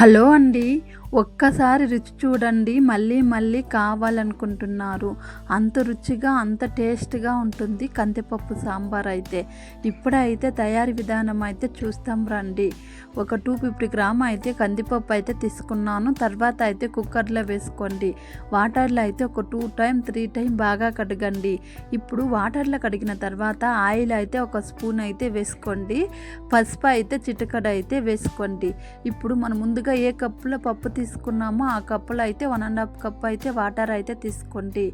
Hello అండి. ఒక్కసారి రుచి చూడండి మళ్ళీ మళ్ళీ కావాలనుకుంటున్నారు. అంత రుచిగా అంత టేస్ట్గా ఉంటుంది కందిపప్పు సాంబార్ అయితే. ఇప్పుడైతే తయారీ విధానం అయితే చూస్తాం రండి. ఒక టూ ఫిఫ్టీ గ్రామ్ అయితే కందిపప్పు అయితే తీసుకున్నాను. తర్వాత అయితే కుక్కర్లో వేసుకోండి. వాటర్లో అయితే ఒక టూ టైం త్రీ టైం బాగా కడగండి. ఇప్పుడు వాటర్లో కడిగిన తర్వాత ఆయిల్ అయితే ఒక స్పూన్ అయితే వేసుకోండి. పసుపు అయితే చిటికడ అయితే వేసుకోండి. ఇప్పుడు మనం ముందుగా ఏ కప్పులో పప్పు తీసుకున్నామో ఆ కప్పులో అయితే వన్ అండ్ హాఫ్ కప్ అయితే వాటర్ అయితే తీసుకోండి.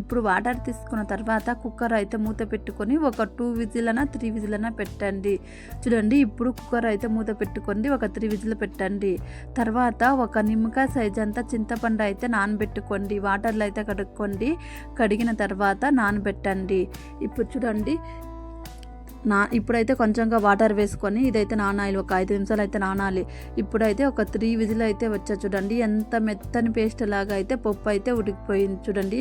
ఇప్పుడు వాటర్ తీసుకున్న తర్వాత కుక్కర్ అయితే మూత పెట్టుకొని ఒక టూ విజిలన త్రీ విజిలన పెట్టండి. చూడండి ఇప్పుడు కుక్కర్ అయితే మూత పెట్టుకోండి ఒక త్రీ విజిల్ పెట్టండి. తర్వాత ఒక నిమ్మకాయ సైజ్ అంతా చింతపండు అయితే నానబెట్టుకోండి. వాటర్లో అయితే కడుక్కోండి. కడిగిన తర్వాత నానబెట్టండి. ఇప్పుడు చూడండి నా ఇప్పుడైతే కొంచెంగా వాటర్ వేసుకొని ఇదైతే నానాలి. ఒక ఐదు నిమిషాలు అయితే నానాలి. ఇప్పుడైతే ఒక త్రీ విజిల్ అయితే వచ్చా చూడండి. ఎంత మెత్తని పేస్ట్ లాగా అయితే పప్పు అయితే ఉడికిపోయింది చూడండి.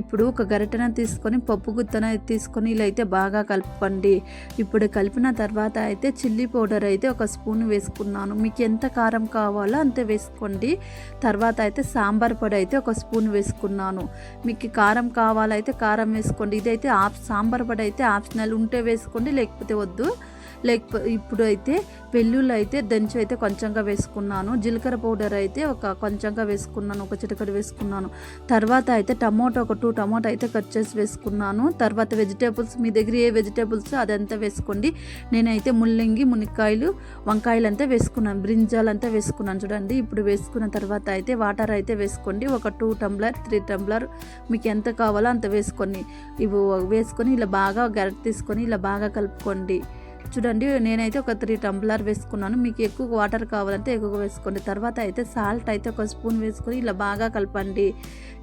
ఇప్పుడు ఒక గరిటెన తీసుకొని పప్పు గుత్తన తీసుకొని ఇలా అయితే బాగా కలపండి. ఇప్పుడు కలిపిన తర్వాత అయితే చిల్లీ పౌడర్ అయితే ఒక స్పూన్ వేసుకున్నాను. మీకు ఎంత కారం కావాలో అంత వేసుకోండి. తర్వాత అయితే సాంబార్ పొడి అయితే ఒక స్పూన్ వేసుకున్నాను. మీకు కారం కావాలైతే కారం వేసుకోండి. ఇదైతే ఆప్ సాంబార్ పొడి అయితే ఆప్షనల్. ఉంటే వేసుకోండి లేకపోతే వద్దు. లేకపో ఇప్పుడు అయితే వెల్లుల్లి అయితే దంచి అయితే కొంచెంగా వేసుకున్నాను. జీలకర్ర పౌడర్ అయితే ఒక కొంచెంగా వేసుకున్నాను ఒక చిటకడు వేసుకున్నాను. తర్వాత అయితే టమోటా ఒక టూ టమోటా అయితే కట్ చేసి వేసుకున్నాను. తర్వాత వెజిటేబుల్స్ మీ దగ్గర ఏ వెజిటేబుల్స్ అదంతా వేసుకోండి. నేనైతే ముల్లంగి మునిక్కాయలు వంకాయలు అంతా వేసుకున్నాను. బ్రింజాలు అంతా వేసుకున్నాను. చూడండి ఇప్పుడు వేసుకున్న తర్వాత అయితే వాటర్ అయితే వేసుకోండి. ఒక టూ టంబ్లర్ త్రీ టంబ్లర్ మీకు ఎంత కావాలో అంత వేసుకొని ఇవి వేసుకొని ఇలా బాగా గరిట తీసుకొని ఇలా బాగా కలుపుకోండి. చూడండి నేనైతే ఒక త్రీ టంబ్లర్ వేసుకున్నాను. మీకు ఎక్కువ వాటర్ కావాలంటే ఎక్కువ వేసుకోండి. తర్వాత అయితే సాల్ట్ అయితే ఒక స్పూన్ వేసుకొని ఇలా బాగా కలపండి.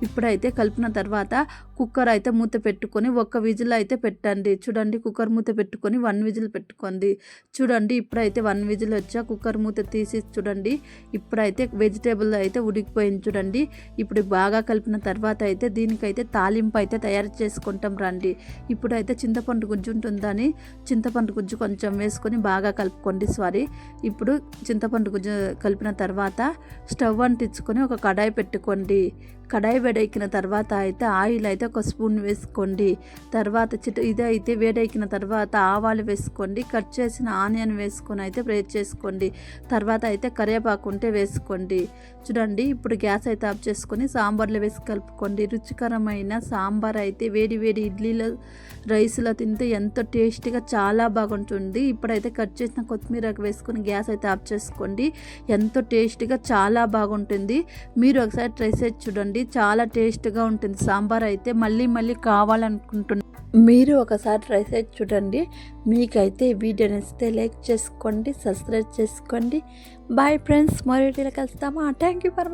ఇప్పుడైతే కలిపిన తర్వాత కుక్కర్ అయితే మూత పెట్టుకొని ఒక విజిల్ అయితే పెట్టండి. చూడండి కుక్కర్ మూత పెట్టుకొని వన్ విజిల్ పెట్టుకోండి. చూడండి ఇప్పుడైతే వన్ విజిల్ వచ్చా? కుక్కర్ మూత తీసి చూడండి. ఇప్పుడైతే వెజిటేబుల్ అయితే ఉడికిపోయింది చూడండి. ఇప్పుడు బాగా కలిపిన తర్వాత అయితే దీనికైతే తాలింపు అయితే తయారు చేసుకుంటాం రండి. ఇప్పుడైతే చింతపండు గుజ్జు ఉంటుందని చింతపండు గుజ్జు కొంచెం వేసుకొని బాగా కలుపుకోండి సారీ. ఇప్పుడు చింతపండు గుజ్జు కలిపిన తర్వాత స్టవ్ అంటించుకొని ఒక కడాయి పెట్టుకోండి. కడాయి వేడెక్కిన తర్వాత అయితే ఆయిల్ అయితే ఒక స్పూన్ వేసుకోండి. తర్వాత చిట ఇదైతే వేడెక్కిన తర్వాత ఆవాలు వేసుకోండి. కట్ చేసిన ఆనియన్ వేసుకొని అయితే ఫ్రై చేసుకోండి. తర్వాత అయితే కరివేపాకు ఉంటే వేసుకోండి. చూడండి ఇప్పుడు గ్యాస్ అయితే ఆఫ్ చేసుకొని సాంబార్లో వేసి కలుపుకోండి. రుచికరమైన సాంబార్ అయితే వేడి వేడి ఇడ్లీలో రైస్లో తింటే ఎంతో టేస్టీగా చాలా బాగుంటుంది. ఇప్పుడైతే కట్ చేసిన కొత్తిమీర వేసుకొని గ్యాస్ అయితే ఆఫ్ చేసుకోండి. ఎంతో టేస్టీగా చాలా బాగుంటుంది. మీరు ఒకసారి ట్రై చేసి చూడండి. చాలా టేస్ట్గా ఉంటుంది. సాంబార్ అయితే మళ్ళీ మళ్ళీ కావాలనుకుంటున్నాను మీరు ఒకసారి ట్రై చేసి చూడండి. మీకైతే వీడియో నచ్చితే లైక్ చేసుకోండి సబ్స్క్రైబ్ చేసుకోండి. బాయ్ ఫ్రెండ్స్ మరో వీడియోలో కలుస్తామా. Thank you for